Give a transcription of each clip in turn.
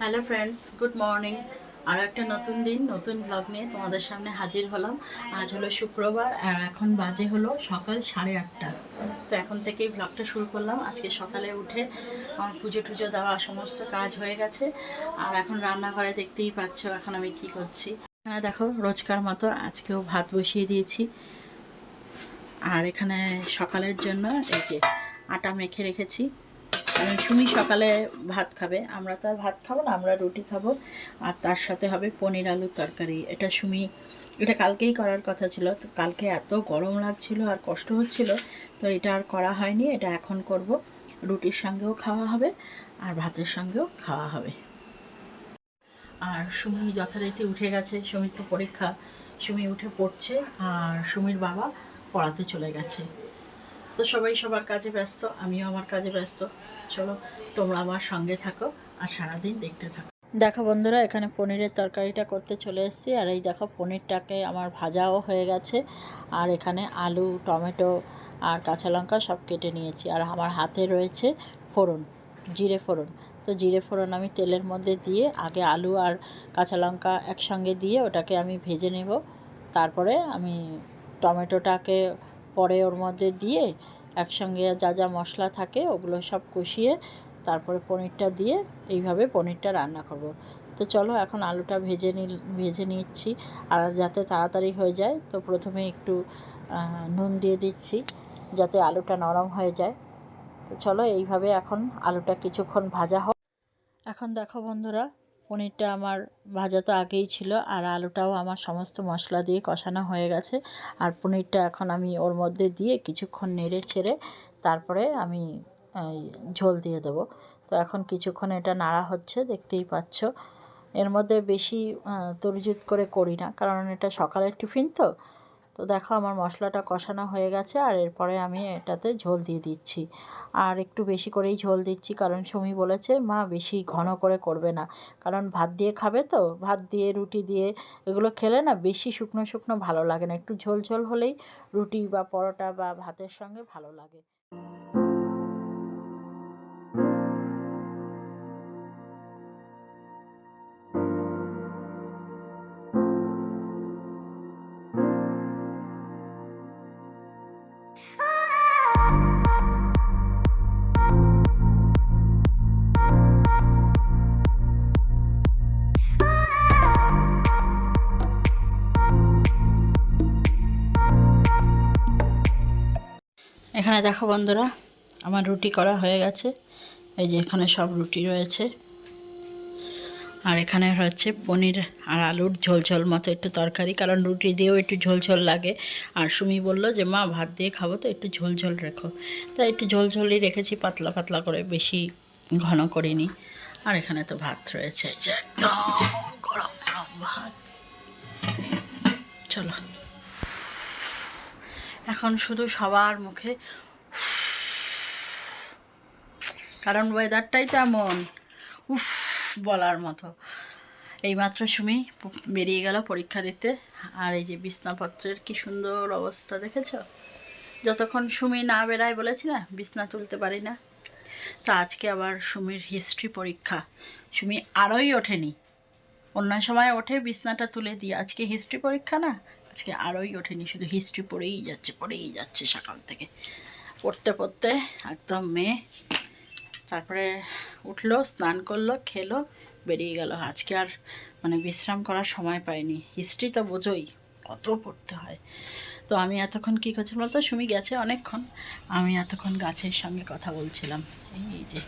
Hello friends good morning আর একটা নতুন দিন, নতুন ব্লগ নিয়ে তোমাদের সামনে হাজির হলাম। আজ হলো শুক্রবার, আর এখন বাজে হলো সকাল সাড়ে আটটা। তো এখন থেকেই ব্লগটা শুরু করলাম। আজকে সকালে উঠে আমার পুজো টুজো দেওয়া সমস্ত কাজ হয়ে গেছে। আর এখন রান্নাঘরে দেখতেই পাচ্ছ এখন আমি কি করছি। এখানে দেখো, রোজকার মতো আজকেও ভাত বসিয়ে দিয়েছি। আর এখানে সকালের জন্য এই যে আটা মেখে রেখেছি। সুমি সকালে ভাত খাবে, আমরা তো আর ভাত খাব না, আমরা রুটি খাব। আর তার সাথে হবে পনির আলুর তরকারি। এটা সুমি, এটা কালকেই করার কথা ছিল। তো কালকে এত গরম লাগছিল আর কষ্ট হচ্ছিল, তো এটা আর করা হয়নি, এটা এখন করব। রুটির সঙ্গেও খাওয়া হবে, আর ভাতের সঙ্গেও খাওয়া হবে। আর সুমি যথারীতি উঠে গেছে, সুমির তো পরীক্ষা। সুমি উঠে পড়ছে, আর সুমির বাবা পড়াতে চলে গেছে। তো সবাই সবার কাজে ব্যস্ত, আমিও আমার কাজে ব্যস্ত। চলো, তোমরা আমার সঙ্গে থাকো আর সারাদিন দেখতে থাকো। দেখো বন্ধুরা, এখানে পনিরের তরকারিটা করতে চলে এসেছি, আর এই দেখো পনিরটাকে আমার ভাজাও হয়ে গেছে। আর এখানে আলু, টমেটো আর কাঁচা লঙ্কা সব কেটে নিয়েছি, আর আমার হাতে রয়েছে ফোড়ন, জিরে ফোড়ন। তো জিরে ফোড়ন আমি তেলের মধ্যে দিয়ে, আগে আলু আর কাঁচা লঙ্কা একসঙ্গে দিয়ে ওটাকে আমি ভেজে নেব। তারপরে আমি টমেটোটাকে পরে ওর মধ্যে দিয়ে একসঙ্গে যা যা মশলা থাকে ওগুলো সব কষিয়ে তারপরে পনিরটা দিয়ে এইভাবে পনিরটা রান্না করব। তো চলো এখন আলুটা ভেজে নি ভেজে নিচ্ছি। আর যাতে তাড়াতাড়ি হয়ে যায়, তো প্রথমে একটু নুন দিয়ে দিচ্ছি যাতে আলুটা নরম হয়ে যায়। তো চলো এইভাবে এখন আলুটা কিছুক্ষণ ভাজা হোক। এখন দেখো বন্ধুরা পনিরটা আমার ভাজা তো আগেই ছিল আর আলুটাও আমার সমস্ত মশলা দিয়ে কষানো হয়ে গেছে। আর পনিরটা এখন আমি ওর মধ্যে দিয়ে কিছুক্ষণ নেড়ে ছেড়ে তারপরে আমি ঝোল দিয়ে দেবো। তো এখন কিছুক্ষণ এটা নাড়া হচ্ছে, দেখতেই পাচ্ছ। এর মধ্যে বেশি তরজুত করে করি না, কারণ এটা সকালের টিফিন তো। তো দেখো আমার মশলাটা কষানো হয়ে গেছে আর এরপরে আমি এটাতে ঝোল দিয়ে দিচ্ছি। আর একটু বেশি করেই ঝোল দিচ্ছি কারণ সুমি বলেছে, মা, বেশি ঘন করে করবে না। কারণ ভাত দিয়ে খাবে তো, ভাত দিয়ে, রুটি দিয়ে এগুলো খেলে না বেশি শুকনো শুকনো ভালো লাগে না। একটু ঝোল ঝোল হলেই রুটি বা পরোটা বা ভাতের সঙ্গে ভালো লাগে। এখানে দেখো বন্ধুরা, আমার রুটি করা হয়ে গেছে। এই যে এখানে সব রুটি রয়েছে। আর এখানে হচ্ছে পনির আর আলুর ঝোল ঝোল মতো একটু তরকারি, কারণ রুটি দিয়েও একটু ঝোল ঝোল লাগে। আর সুমি বলল যে, মা, ভাত দিয়ে খাব তো, একটু ঝোল ঝোল রেখো। তাই একটু ঝোল ঝোলই রেখেছি, পাতলা পাতলা করে, বেশি ঘন করিনি। আর এখানে তো ভাত রয়েছে যে একদম গরম গরম ভাত। চলো। এখন শুধু সবার মুখে কারণ ওয়েদারটাই তেমন উফ, বলার মতো। এইমাত্র সুমি বেরিয়ে গেল পরীক্ষা দিতে। আর এই যে বিছনাপত্রের কি সুন্দর অবস্থা দেখেছ? যতক্ষণ সুমি না বেরায় বলেছি না বিছনা তুলতে পারি না। তো আজকে আবার সুমির হিস্ট্রি পরীক্ষা। সুমি আরোই ওঠেনি। অন্য সময় ওঠে বিছনাটা তুলে দিই আজকে হিস্ট্রি পরীক্ষা না? আজকে আরোই ওঠেনি। শুধু হিস্ট্রি পড়েই যাচ্ছে পড়েই যাচ্ছে সকাল থেকে। পড়তে পড়তে একদম মেয়ে তারপরে উঠল, স্নান করল, খেলো, বেরিয়ে গেল। আজকে আর মানে বিশ্রাম করার সময় পাইনি। হিস্ট্রি তো বোঝোই, কত পড়তে হয়। তো আমি এতক্ষণ কী করছিলাম বলতো? সুমি গেছে অনেকক্ষণ। আমি এতক্ষণ গাছের সঙ্গে কথা বলছিলাম। এই যে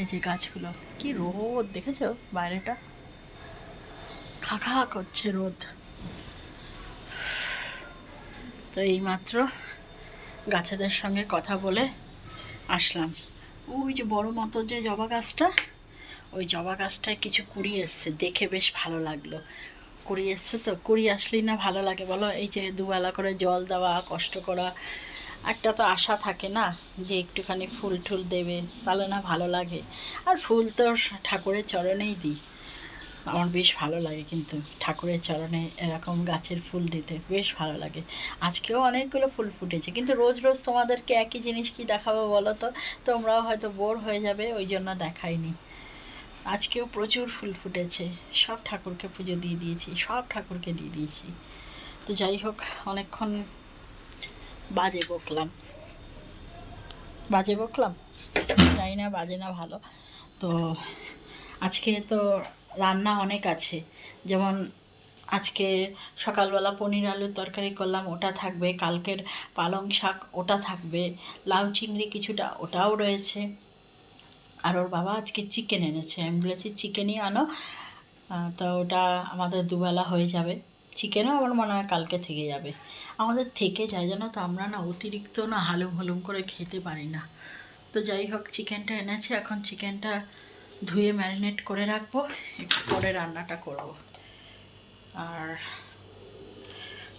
এই যে গাছগুলো, কি রোদ, দেখেছ বাইরেটা? খা খা করছে রোদ। তো এইমাত্র গাছেদের সঙ্গে কথা বলে আসলাম। ওই যে বড় মতো যে জবা গাছটা, ওই জবা গাছটায় কিছু কুড়ি এসছে, দেখে বেশ ভালো লাগল। কুড়ি এসছে তো, কুড়ি আসলেই না ভালো লাগে বলো? এই যে দুবেলা করে জল দেওয়া, কষ্ট করা, একটা তো আশা থাকে না যে একটুখানি ফুল টুল দেবে, তাহলে না ভালো লাগে। আর ফুল তো ঠাকুরের চরণেই দিই। আমার বেশ ভালো লাগে কিন্তু ঠাকুরের চরণে এরকম গাছের ফুল দিতে বেশ ভালো লাগে। আজকেও অনেকগুলো ফুল ফুটেছে, কিন্তু রোজ রোজ তোমাদেরকে একই জিনিস কি দেখাবো বলো তো? তোমরাও হয়তো বোর হয়ে যাবে, ওই জন্য দেখাইনি। আজকেও প্রচুর ফুল ফুটেছে, সব ঠাকুরকে পুজো দিয়ে দিয়েছি, সব ঠাকুরকে দিয়ে দিয়েছি। তো যাই হোক, অনেকক্ষণ বাজে বকলাম। বাজে বকলাম? জানি না বাজে না ভালো। তো আজকে তো রান্না অনেক আছে। যেমন আজকে সকালবেলা পনির আলুর তরকারি করলাম, ওটা থাকবে। কালকের পালং শাক, ওটা থাকবে। লাউ চিংড়ি কিছুটা, ওটাও রয়েছে। আর ওর বাবা আজকে চিকেন এনেছে। আমি বলেছি, চিকেনই আনো। তো ওটা আমাদের দুবেলা হয়ে যাবে। চিকেনও আমার মনে হয় কালকে থেকে যাবে। আমাদের থেকে যায়, জানো তো? আমরা না অতিরিক্ত না হালুম হালুম করে খেতে পারি না। তো যাই হোক, চিকেনটা এনেছে। এখন চিকেনটা ধুয়ে ম্যারিনেট করে রাখব, একটু পরে রান্নাটা করব। আর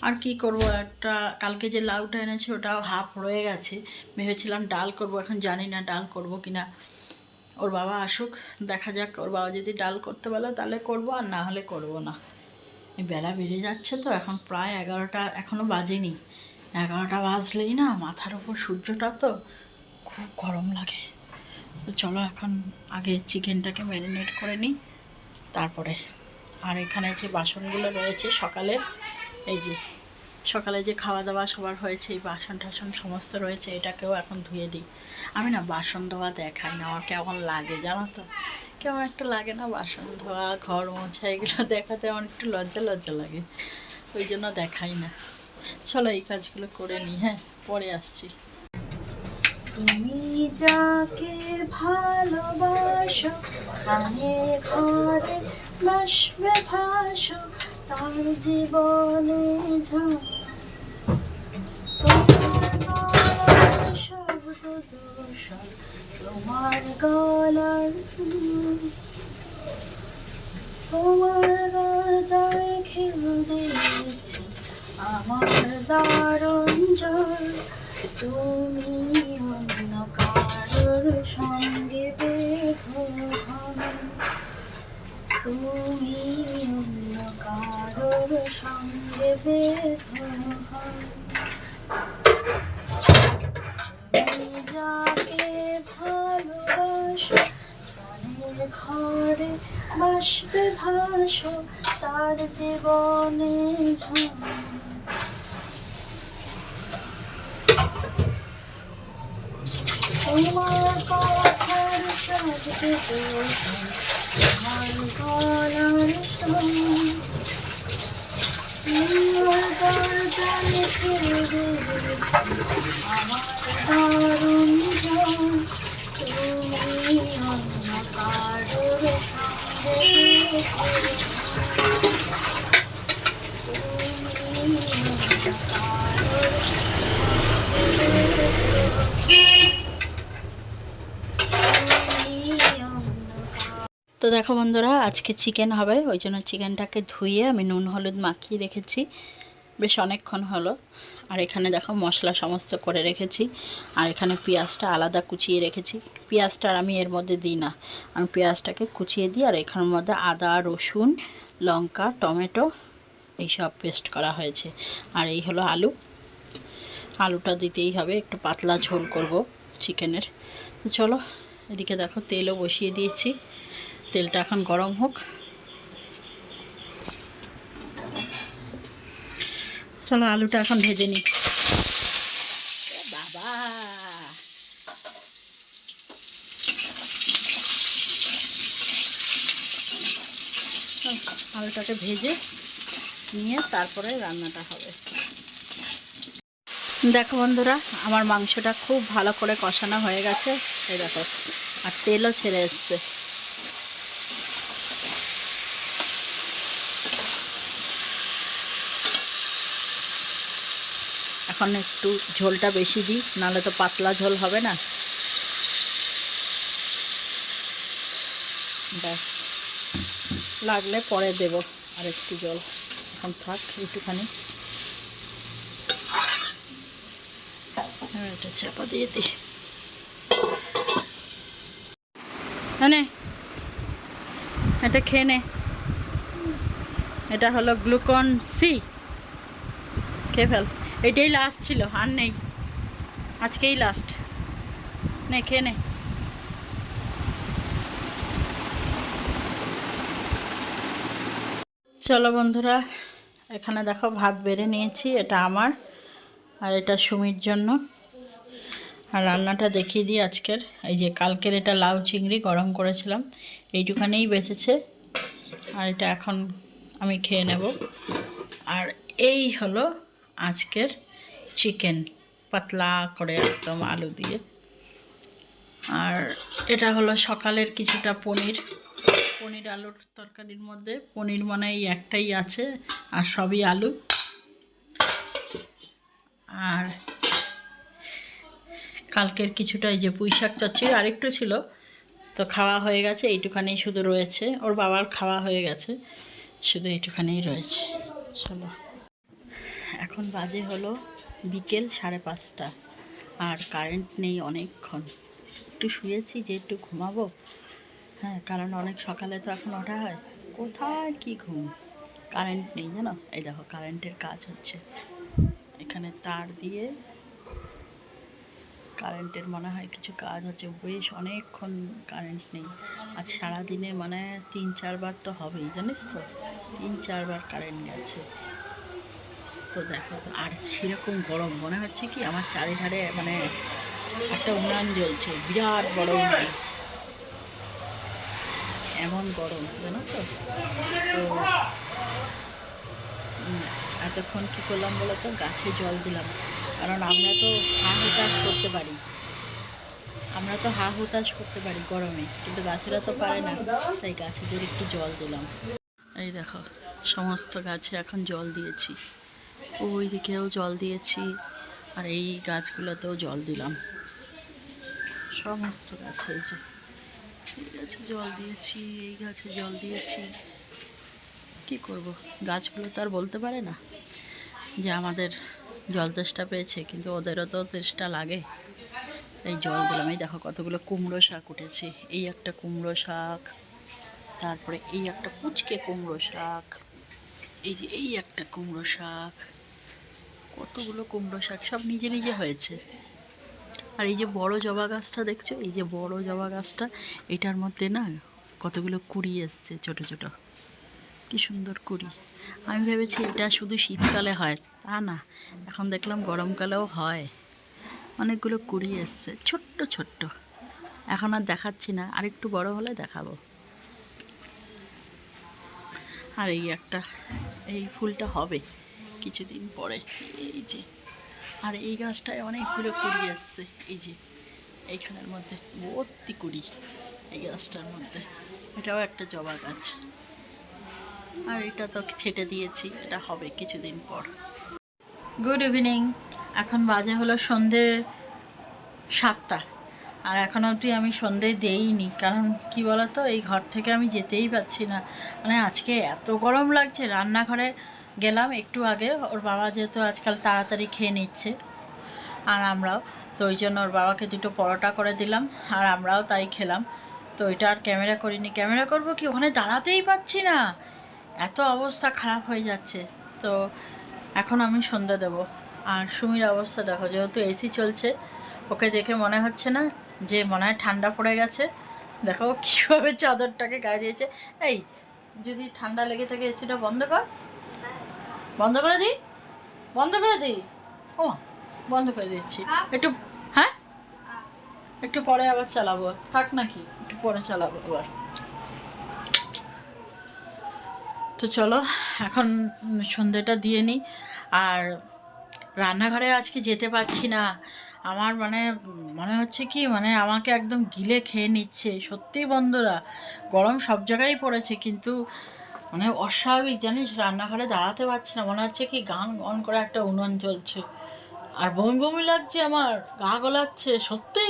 আর কি করব? একটা, কালকে যে লাউটা এনেছি ওটাও হাফ রয়ে গেছে। ভেবেছিলাম ডাল করব, এখন জানি না ডাল করব কি না ওর বাবা আসুক, দেখা যাক। ওর বাবা যদি ডাল করতে বলে, তাহলে করব, আর না হলে করব না। এই বেলা বেড়ে যাচ্ছে তো, এখন প্রায় এগারোটা এখনও বাজেনি। এগারোটা বাজলেই না, মাথার ওপর সূর্যটা তো খুব গরম লাগে। তো চলো এখন আগে চিকেনটাকে ম্যারিনেট করে নিই। তারপরে আর এখানে যে বাসনগুলো রয়েছে সকালের এই যে সকালে যে খাওয়া দাওয়া সবার হয়েছে, এই বাসন টাসন সমস্ত রয়েছে, এটাকেও এখন ধুয়ে দিই। আমি না বাসন ধোয়া দেখাই না, আমার কেমন লাগে জানো তো? কেমন একটা লাগে না বাসন ধোয়া, ঘর মোছা, এগুলো দেখাতে আমার একটু লজ্জা লজ্জা লাগে। ওই জন্য দেখাই না। চলো এই কাজগুলো করে নিই হ্যাঁ পরে আসছি। তুমি যাকে ভালোবাসো কানে ঘরে বাসবে ভাসো, তার জীবনে ঝড় তোমার গলার তোমার রাজায় খেল দিয়েছি, আমার দারুণ জল তুমি কারোর সঙ্গে। তুমি অন্য কারোর সঙ্গে যাকে ভালোবাসো ঘরে বাসবে ভাসো তার জীবনে ঝড় তোমার কথার শব্দে দূষণ, তোমার গলার সুর, তোমার দরজায় ফিরে দিয়েছি আমার দারুণ ঝড়। তুমি অন্য কারোর সঙ্গে বেঁধে তুমি অন্য কারোর তো দেখো বন্ধুরা, আজকে চিকেন হবে, ওই জন্য চিকেনটাকে ধুয়ে আমি নুন, হলুদ মাখিয়ে রেখেছি। বেশ অনেকক্ষণ হলো। আর এখানে দেখো মশলা সমস্ত করে রেখেছি। আর এখানে পেঁয়াজটা আলাদা কুচিয়ে রেখেছি। পেঁয়াজটা আর আমি এর মধ্যে দিই না। আমি পেঁয়াজটাকে কুচিয়ে দিই, আর এখানের মধ্যে আদা, রসুন, লঙ্কা, টমেটো এইসব পেস্ট করা হয়েছে। আর এই হলো আলু। আলুটা দিতেই হবে, একটু পাতলা ঝোল করব চিকেনের চলো, এদিকে দেখো তেলও বসিয়ে দিয়েছি। তেলটা এখন গরম হোক। চলো আলুটা এখন ভেজে নিই। বাবা। আলুটাকে ভেজে নিয়ে তারপরে রান্নাটা হবে। দেখো বন্ধুরা আমার মাংসটা খুব ভালো করে কষানো হয়ে গেছে। এই দেখো আর তেলও ছেড়ে এসছে। এখন একটু ঝোলটা বেশি দিই, নাহলে তো পাতলা ঝোল হবে না। ব্যাস। লাগলে পরে দেব আর একটু জল। এখন থাক, একটুখানি। হ্যাঁ এটা চাপা দিয়ে দিই। মানে এটা খেয়ে নে। এটা হলো গ্লুকন সি। খেয়ে ফেল। এটাই লাস্ট ছিল, আর নেই। আজকেই লাস্ট নে, খেয়ে নে। চলো বন্ধুরা, এখানে দেখো ভাত বেড়ে নিয়েছি, এটা আমার, আর এটা সুমির জন্য। আর রান্নাটা দেখিয়ে দিই আজকের। এই যে কালকের এটা লাউ চিংড়ি গরম করেছিলাম, এইটুখানেই বেঁচেছে। আর এটা এখন আমি খেয়ে নেব। আর এই হলো আজকের চিকেন পাতলা করে একদম আলু দিয়ে। আর এটা হলো সকালের কিছুটা পনির। পনির আলুর তরকারির মধ্যে পনির মানে এই একটাই আছে, আর সবই আলু। আর কালকের কিছুটা এই যে পুঁই শাক চচ্চড়ি আরেকটু ছিল, তো খাওয়া হয়ে গেছে এইটুখানেই শুধু রয়েছে। ওর বাবার খাওয়া হয়ে গেছে, শুধু এইটুখানেই রয়েছে। চলো। এখন বাজে হলো বিকেল সাড়ে পাঁচটা আর কারেন্ট নেই অনেকক্ষণ। একটু শুয়েছি যে একটু ঘুমাবো। হ্যাঁ কারণ অনেক সকালে তো এখন ওঠা হয়। কোথায় কি ঘুম? কারেন্ট নেই, জানো? এই দেখো কারেন্টের কাজ হচ্ছে। এখানে তার দিয়ে কারেন্টের মনে হয় কিছু কাজ হচ্ছে। বেশ অনেকক্ষণ কারেন্ট নেই। আজ সারাদিনে মানে তিন চারবার তো হবেই, জানিস তো? তিন চারবার কারেন্ট গেছে। তো দেখো তো, আর সেরকম গরম। মনে হচ্ছে কি আমার চারিধারে মানে একটা উনান জ্বলছে, বিরাট বড় এমন গরম, জানো তো? এতক্ষণ কী করলাম বলো তো? গাছে জল দিলাম। কারণ আমরা তো হা হুতাশ করতে পারি। আমরা তো হা হুতাশ করতে পারি গরমে, কিন্তু গাছেরা তো পারে না। তাই গাছেদের একটু জল দিলাম। এই দেখো, সমস্ত গাছে এখন জল দিয়েছি। ওই দিকেও জল দিয়েছি, আর এই গাছগুলোতেও জল দিলাম। সমস্ত গাছে এই যে, এই গাছে জল দিয়েছি, এই গাছে জল দিয়েছি। কি করব? গাছগুলো তো আর বলতে পারে না যে আমাদের জল তেষ্টা পেয়েছে, কিন্তু ওদেরও তো তেষ্টা লাগে। এই জল দিলাম। এই দেখো কতগুলো কুমড়ো শাক উঠেছে। এই একটা কুমড়ো শাক, তারপরে এই একটা পুচকে কুমড়ো শাক। এই যে এই একটা কুমড়ো শাক, কতগুলো কুমড়ো শাক, সব নিজে নিজে হয়েছে। আর এই যে বড় জবা গাছটা দেখছ? এই যে বড় জবা গাছটা, এটার মধ্যে না কতগুলো কুড়ি এসছে, ছোট ছোট। কি সুন্দর কুড়ি। আমি ভেবেছি এটা শুধু শীতকালে হয়, তা না। এখন দেখলাম গরমকালেও হয়। অনেকগুলো কুড়ি এসছে, ছোট্ট ছোট্ট। এখন আর দেখাচ্ছি না আর একটু বড় হলে দেখাবো। আর এই একটা, এই ফুলটা হবে কিছুদিন পরে। এই যে, আর এই গাছটায় অনেকগুলো কুড়ি আসছে। এই যে, এইখানের মধ্যে ভর্তি কুড়ি এই গাছটার মধ্যে। এটাও একটা জবা গাছ। আর এটা তো ছেটে দিয়েছি, এটা হবে কিছুদিন পর। গুড ইভিনিং, এখন বাজে হলো সন্ধে সাতটা। আর এখন অবধি আমি সন্ধে দেইনি, কারণ কি বলতো, এই ঘর থেকে আমি যেতেই পারছি না। মানে আজকে এত গরম লাগছে, রান্নাঘরে গেলাম একটু আগে, ওর বাবা যেহেতু আজকাল তাড়াতাড়ি খেয়ে নিচ্ছে, আর আমরাও, তো ওই জন্য ওর বাবাকে দুটো পরোটা করে দিলাম, আর আমরাও তাই খেলাম। তো ওইটা আর ক্যামেরা করিনি, ক্যামেরা করব কি, ওখানে দাঁড়াতেই পাচ্ছি না। এত অবস্থা খারাপ হয়ে যাচ্ছে, তো এখন আমি সন্ধ্যা দেব। আর সুমির অবস্থা দেখো, যেহেতু এসি চলছে, ওকে দেখে মনে হচ্ছে না যে মনে হয় ঠান্ডা পড়ে গেছে। দেখো কীভাবে চাদরটাকে গায়ে দিয়েছে। এই যদি ঠান্ডা লেগে থাকে এসিটা বন্ধ কর। বন্ধ করে দিই বন্ধ করে দিই ও বন্ধ করে দিচ্ছি। একটু হ্যাঁ? একটু পরে আবার চালাবো। থাক নাকি একটু পরে চালাবো আবার। তো চলো এখন উম, সন্ধেটা দিয়ে নিই। আর রান্নাঘরে আজকে যেতে পারছি না। আমার মানে মনে হচ্ছে কি মানে আমাকে একদম গিলে খেয়ে নিচ্ছে। সত্যি বন্ধুরা, গরম সব জায়গায় পড়েছে, কিন্তু মানে অস্বাভাবিক, জানিস? রান্নাঘরে দাঁড়াতে পারছি না। মনে হচ্ছে কি, গান অন করে একটা উনুন চলছে আর বমি বমি লাগছে আমার, গা গলাচ্ছে সত্যি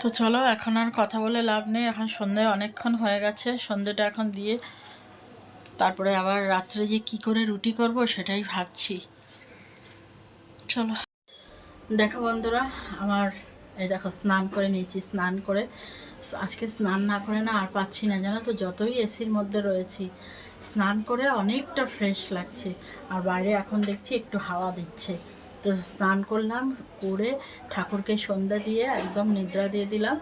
তো চলো, এখন আর কথা বলে লাভ নেই। এখন সন্ধে অনেকক্ষণ হয়ে গেছে সন্ধেটা এখন দিয়ে তারপরে আবার রাত্রে যে কি করে রুটি করব সেটাই ভাবছি। চলো। দেখো বন্ধুরা, আমার এই দেখো স্নান করে নিয়েছি, স্নান করে। আজকে স্নান না করে না আর পাচ্ছি না, জানো তো, যতই এসির মধ্যে রয়েছি। স্নান করে অনেকটা ফ্রেশ লাগছে। আর বাইরে এখন দেখছি একটু হাওয়া দিচ্ছে। তো স্নান করলাম, করে ঠাকুরকে সন্ধ্যা দিয়ে একদম নিদ্রা দিয়ে দিলাম।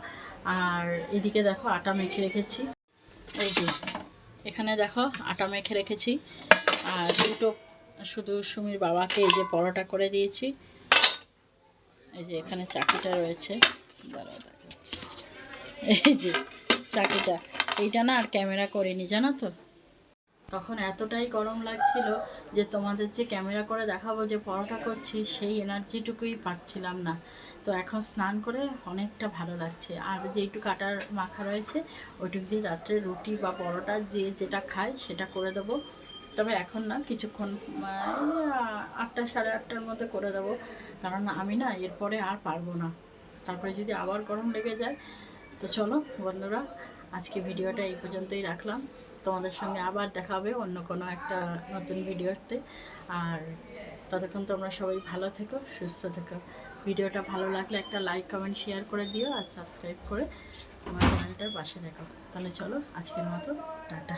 আর এদিকে দেখো আটা মেখে রেখেছি। এই এখানে দেখো আটা মেখে রেখেছি। আর দুটো শুধু সুমির বাবাকে এই যে পরোটা করে দিয়েছি। এই যে এখানে চাকিটা রয়েছে। এই যে চাকিটা। এইটা না আর ক্যামেরা করিনি, জানো তো? তখন এতটাই গরম লাগছিল যে তোমাদের যে ক্যামেরা করে দেখাবো যে পরোটা করছি, সেই এনার্জিটুকুই পাচ্ছিলাম না। তো এখন স্নান করে অনেকটা ভালো লাগছে। আর যেইটুকু আটার মাখা রয়েছে, ওইটুক দিয়ে রাত্রে রুটি বা পরোটা যে যেটা খায় সেটা করে দেবো। তবে এখন না, কিছুক্ষণ আটটা সাড়ে আটটার মধ্যে করে দেবো। কারণ আমি না এরপরে আর পারব না। তারপরে যদি আবার গরম লেগে যায়, তো চলো বন্ধুরা, আজকে ভিডিওটা এই পর্যন্তই রাখলাম। তোমাদের সঙ্গে আবার দেখা হবে অন্য কোনো একটা নতুন ভিডিওতে। আর ততক্ষণ তোমরা সবাই ভালো থেকো, সুস্থ থেকো। ভিডিওটা ভালো লাগলে একটা লাইক কমেন্ট শেয়ার করে দিও আর সাবস্ক্রাইব করে আমার চ্যানেলটার পাশে দেখো তাহলে চলো, আজকের মতো, টাটা।